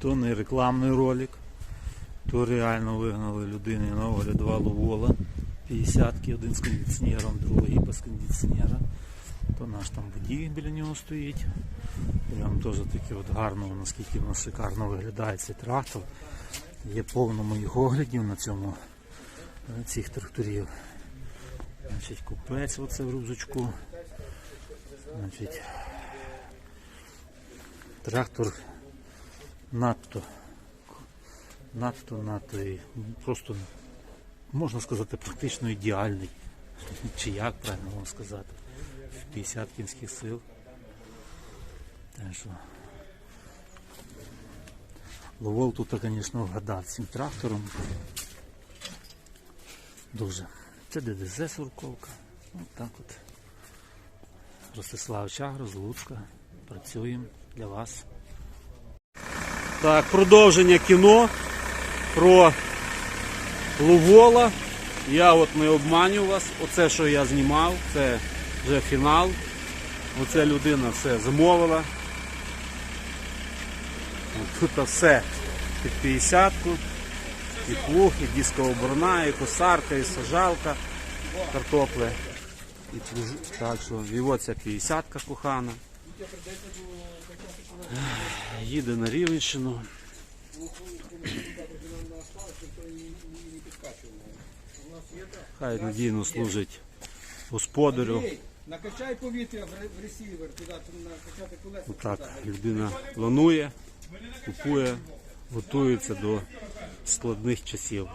То не рекламний ролик, то реально вигнали людини на огляд два ловола. 50 один з кондиціонером, другий без кондиціонера. То наш там водій біля нього стоїть. Прям теж таки от гарно, наскільки воно шикарно виглядає цей трактор. Є повно моїх оглядів на цьому е, цих тракторів. Значить, купець оце в рюкзачку. Значить, трактор надто, надто, надто і просто можна сказати практично ідеальний. Чи як правильно вам сказати? В 50 кінських сил. Що Ловол тут, звісно, вгадав цим трактором. Дуже. Це ДДЗ Сурковка. Ось так от. Ростислав Чагро Луцька. Працюємо для вас. Так, продовження кіно про Ловола. Я от не обманю вас. Оце, що я знімав, це вже фінал. Оце людина все замовила. Тут все під 50-ку. І плуг, і дискова і косарка, і сажалка, картопли. І Так що і от ця 50-ка кохана. Їде на Рівенщину. Хай надійно служить господарю. Накачай повітря в ре- в ресівер, туди накачати колеса. Отак людина планує, купує, готується до складних часів.